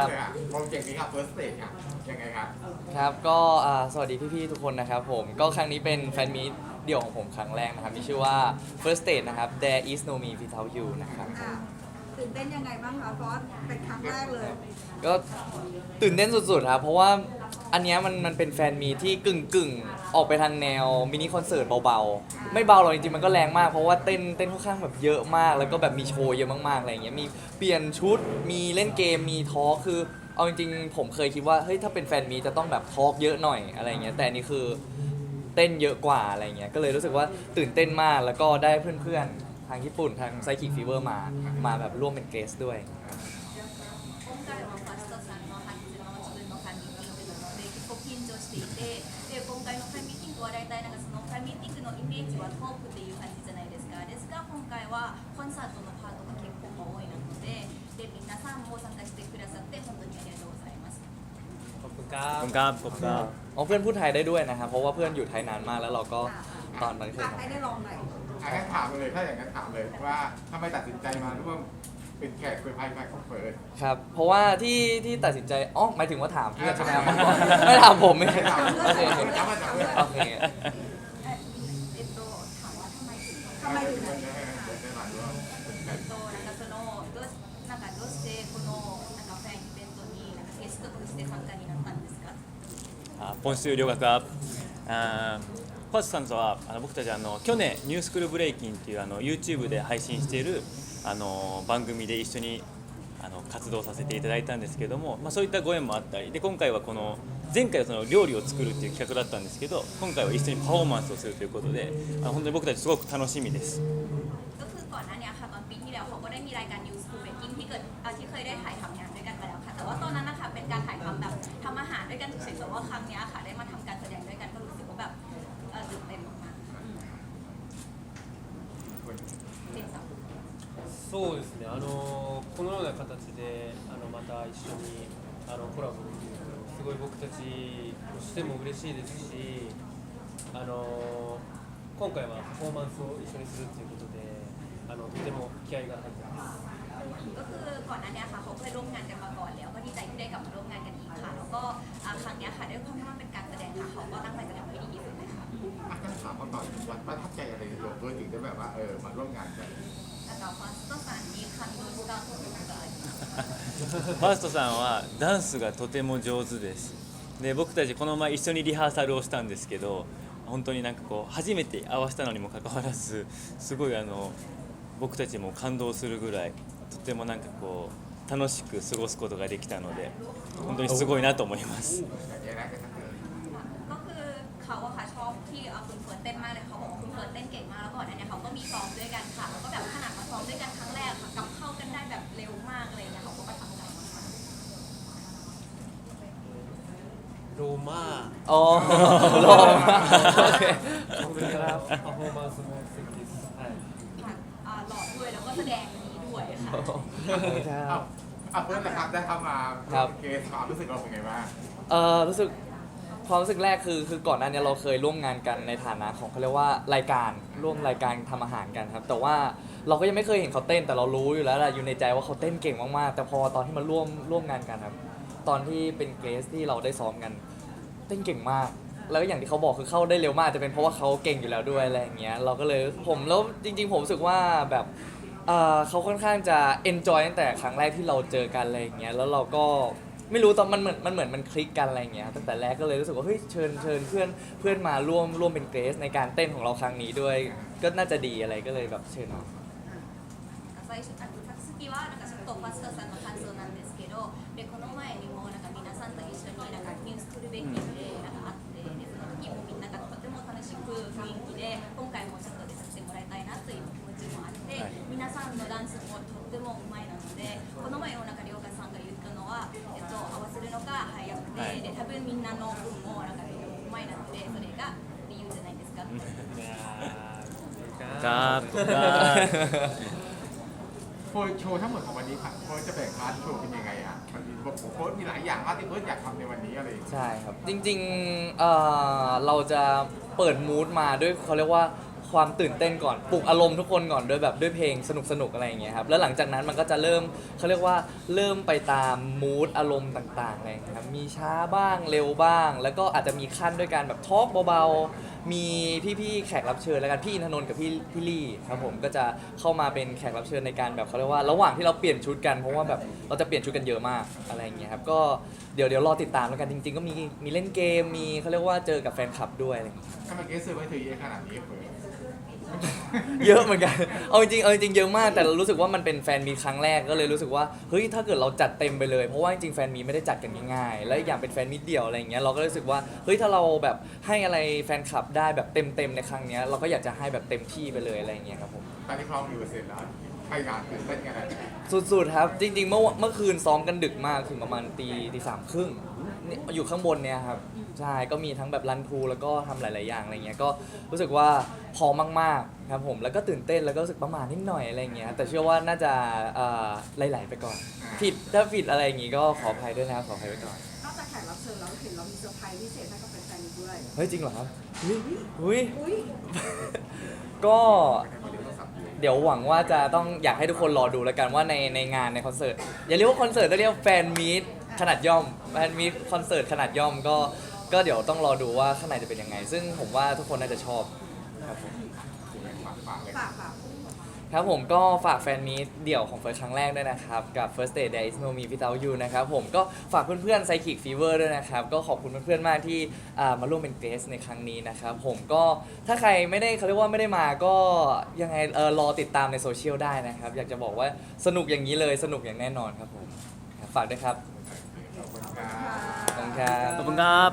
ครับเลยอะโปรเจกต์นี้ครับ first stage ครับยังไงครับครับก็อ่าสวัสดีพี่ๆทุกคนนะครับผมก็ครั้งนี้เป็นแฟนมีตเดี่ยวของผมครั้งแรกนะครับ มีชื่อว่า first stage นะครับ there is no me without you นะครับอะ ตื่นเต้นยังไงบ้างคะเพราะว่าเป็นครั้งแรกเลยก็ตื่นเต้นสุดๆครับเพราะว่าอันเนี้ยมันมันเป็นแฟนมีที่กึ่งกึ่งๆออกไปทางแนวมินิคอนเสิร์ตเบาๆ ไม่เบาหรอกจริงๆมันก็แรงมากเพราะว่าเต้นเต้นค่อนข้างแบบเยอะมาก แล้วก็แบบมีโชว์เยอะมากๆอะไรอย่างเงี้ยมีเปลี่ยนชุดมีเล่นเกมมีทอล์คคือเอาจริงๆผมเคยคิดว่าเฮ้ยถ้าเป็นแฟนมีจะต้องแบบทอล์กเยอะหน่อยอะไรอย่างเงี้ยแต่อันนี้คือเต้นเยอะกว่าอะไรเงี้ยก็เลยรู้สึกว่าตื่นเต้นมากแล้วก็ได้เพื่อนๆ ทางญี่ปุ่นทางไซคิกฟีเวอร์มา มาแบบร่วมเป็นเกสด้วย今回はファーストさんの初の自分のファンミーティングなので結構緊張していてで今回のファンミーティングは大体なんかそのファンミーティングのイメージはトークっていう感じじゃないですかですが今回はコンサートのパートが結構多いのでで皆さんも参加してくださって本当にありがとうございますขอบคุณครัขอบ บคุณครับขอบคุณครับ อ๋อเพื่อนพูดไทยได้ด้วยนะครับ เพราะว่าเพื่อนอยู่ไทยนานมากแล้วเราก็ตอนนั้นคือ ให้ได้ลองหน่อย อ่ะงั้นถามเลยถ้าอย่างนั้นถามเลยว่าทำไมตัดสินใจมาร่วมเป็นแขกคุยภายในของเฟิร์ส ครับ เพราะว่าที่ที่ตัดสินใจอ๋อหมายถึงว่าถามเพื่อนใช่ไหมครับ ไม่ถามผมไม่ ไม่ถาม โอเค ไม่ถามไม่ถามไม่ถาม โอเค えっとถามว่าทำไมถึง ทำไมถึง ได้ได้มาร่วมเป็นแข え ก っとなんかそのどうなんかどうしてこのなんかファンイベントになんかゲストとして参加になったんですかあ今週留学はあー ファーストさんとはあの僕たちあの去年「ニュースクールブレイキン」っていうあの YouTube で配信しているあの番組で一緒にあの活動させていただいたんですけども、まあ、そういったご縁もあったりで今回はこの前回はその料理を作るっていう企画だったんですけど今回は一緒にパフォーマンスをするということであの本当に僕たちすごく楽しみです。 ก็คือก่อนหน้าเนี้ค่ะตอนปีที่แล้วเขาก็ได้มีรายการ News School Baking ที่เกิดเอ่อที่เคยได้ถ่ายทำงานด้วยกันมาแล้วค่ะ แต่ว่าตอนนั้นนะคะเป็นการถ่ายทำแบบทำอาหารด้วยกันเฉยๆแต่ว่าครั้งเนี้ยค่ะได้ そうですねあのこのような形であのまた一緒にあのコラボできるとすごい僕たちとしても嬉しいですしあの今回はパフォーマンスを一緒にするということであのとても気合が入ってます ก็คือก่อนหน้าเนี้ค่ะเขาเคยร่วมงานกันมาก่อนแล้วก็ดีใจที่ได้กลับมาร่วมงานกันอีกค่ะ แล้วก็อ่าครั้งเนี้ยค่ะด้วยความที่มันเป็นการแสดงค่ะเขาก็ตั้งใจจะทำให้ดีที่สุดเลยค่ะ อ่ะก็ถามมาก่อนว่าประทับใจอะไรในตัวเฟิร์สถึงได้แบบว่าเออมาร่วมงานกัน なん ファーストさんはダンスがとても上手ですで僕たちこの前一緒にリハーサルをしたんですけど本当になんかこう初めて合わせたのにもかかわらずすごいあの僕たちも感動するぐらいとてもなんかこう楽しく過ごすことができたので本当にすごいなと思います。 อย่างแรกก็คือ ก็คือเขาอะค่ะชอบที่เอาคุณเฟิร์นเต้นมากเลยเขาบอกว่าคุณเฟิร์นเต้นเก่งมากแล้วก่อน เมาอ๋อโลมาโอเค ขอบคุณครับขอบคุณมาสมัคสกิสใช่ค่ะอ่หล่อด้วยแล้วก็แสดงดีด้วยค่ะครับ อะเพื่อนนะครับได้เข้ามาครับ เกสความรู้สึกเราเป็นไงบ้างเอ่อรู้สึกความรู้สึกแรกคือคือก่อนหน้านี้เราเคยร่วมงานกันในฐานะของเขาเรียกว่ารายการร่วมรายการทำอาหารกันครับ แต่ว่าเราก็ยังไม่เคยเห็นเขาเต้นแต่เรารู้อยู่แล้วแหละอยู่ในใจว่าเขาเต้นเก่งมากๆแต่พอตอนที่มาร่วมร่วมงานกันครับ ตอนที่เป็นเกสที่เราได้ซ้อมกัน เต้นเก่งมาก แล้วอย่างที่เขาบอกคือเข้าได้เร็วมากจะเป็นเพราะว่าเขาเก่งอยู่แล้วด้วยอะไรอย่างเงี้ยเราก็เลยผมแล้วจริง ๆ ผมรู้สึกว่าแบบเขาค่อนข้างจะ enjoy ตั้งแต่ครั้งแรกที่เราเจอกันอะไรอย่างเงี้ยแล้วเราก็ไม่รู้ตอนมันเหมือนมันเหมือนมันคลิกกันอะไรอย่างเงี้ยตั้งแต่แรกก็เลยรู้สึกว่าเฮ้ยเชิญเชิญเพื่อนเพื่อนมาร่วมร่วมเป็นเกรสในการเต้นของเราครั้งนี้ด้วย ก็น่าจะดีอะไรก็เลยแบบเชิญเมาやっぱりあのタクスキはなんかちょっとバスタンスもとってもうまいなのでこの前の中涼香さんが言ったのは、えっと、合わせるのが早くて、はい、で多分みんなの分もなんかうまいなのでそれが理由じゃないですか。ครับโฟยโชว์ทั้งหมดของวันนี้ค่ะโฟยจะแบ่งพาร์ทโชว์เป็นยังไงฮะมันมีแบบโค้ดมีหลายอย่างมากที่เพิร์ดอยากทำในวันนี้อะไรใช่ครับ จริงๆเออเราจะเปิดมูดมาด้วยเขาเรียกว่า ความตื่นเต้นก่อนปลุกอารมณ์ทุกคนก่อนด้วยแบบด้วยเพลงสนุกสนุกๆอะไรอย่างเงี้ยครับแล้วหลังจากนั้นมันก็จะเริ่มเขาเรียกว่าเริ่มไปตามมูดอารมณ์ต่างๆอะไรอย่างเงี้ยครับมีช้าบ้างเร็วบ้าง แล้วก็อาจจะมีขั้นด้วยการแบบทอล์กเบาๆ มีพี่ๆแขกรับเชิญแล้วกันพี่อินทนนท์กับพี่พี่ลี่ครับผมก็จะเข้ามาเป็นแขกรับเชิญในการแบบเขาเรียกว่าระหว่างที่เราเปลี่ยนชุดกันเพราะว่าแบบเราจะเปลี่ยนชุดกันเยอะมากอะไรอย่างเงี้ยครับก็เดี๋ยวเดี๋ยวรอติดตามแล้วกันจริง ๆ ก็มีมีเล่นเกมมีเขาเรียกว่าเจอกับแฟนคลับด้วยอะไรอย่างเงี้ยทำไมเกสเซอร์ไว้เธอเยอะขนาดนี้เเยอะเหมือนกัน เอาจริงๆเอาจริงๆเยอะมาก แต่เรารู้สึกว่ามันเป็นแฟนมีตครั้งแรกก็เลยรู้สึกว่า เฮ้ย ถ้าเกิดเราจัดเต็มไปเลย เพราะว่าจริงๆแฟนมีตไม่ได้จัดกันง่ายๆ และอีกอย่างเป็นแฟนมีตเดี่ยวอะไรอย่างเงี้ย เราก็รู้สึกว่า เฮ้ย ถ้าเราแบบให้อะไรแฟนคลับได้แบบเต็มๆในครั้งเนี้ย เราก็อยากจะให้แบบเต็มที่ไปเลยอะไรอย่างเงี้ยครับผม ตอนนี้พร้อมอยู่เสร็จแล้วไปงานตื่นเต้นกันเลยสุดๆครับ จริงๆ เมื่อเมื่อคืนซ้อมกันดึกมาก ถึงประมาณตีตีสามครึ่งนี่อยู่ข้างบนเนี่ยครับ ใช่ก็มีทั้งแบบรันพูแล้วก็ทำหลาย ๆ อย่างอะไรเงี้ยก็รู้สึกว่าพร้อมมากๆครับผมแล้วก็ตื่นเต้นแล้วก็รู้สึกประมาทนิดหน่อยอะไรเงี้ยแต่เชื่อว่าน่าจะเอ่อไหลๆไปก่อน ผิดถ้าผิดอะไรอย่างงี้ก็ขออภัยด้วยนะครับขออภัยไว้ก่อนนอกจากแขกรับเชิญแล้วเห็นเรามีเซอร์ไพรส์พิเศษให้กับแฟนๆอีกด้วย เฮ้ยจริงเหรอครับอุ้ยอุ้ย อุ้ยก็ไม่ได้โทรศัพท์อยู่เดี๋ยวหวังว่าจะต้องอยากให้ทุกคนรอดูแล้วกันว่าในในงานในคอนเสิร์ตอย่าเรียกว่าคอนเสิร์ตต้องเรียกว่าแฟนมีตขนาดย่อมแฟนมีตคอนเสิร์ตขนาดย่อมก็ ก็เดี๋ยวต้องรอดูว่าข้างในจะเป็นยังไง ซึ่งผมว่าทุกคนน่าจะชอบครับผมฝากฝากเลยฝากฝากครับผมก็ฝากแฟนมีตเดี่ยวของเฟิร์สครั้งแรกด้วยนะครับ กับ First Day There is no me without you นะครับผมก็ฝากเพื่อนๆ Psychic Fever ด้วยนะครับ ก็ขอบคุณเพื่อนๆมากที่อ่ามาร่วมเป็นเกสในครั้งนี้นะครับ ผมก็ถ้าใครไม่ได้เขาเรียกว่าไม่ได้มาก็ยังไงเออรอติดตามในโซเชียลได้นะครับ อยากจะบอกว่าสนุกอย่างนี้เลยสนุกอย่างแน่นอนครับผมครับฝากด้วยครับขอบคุณครับ ขอบคุณครับขอบคุณครับ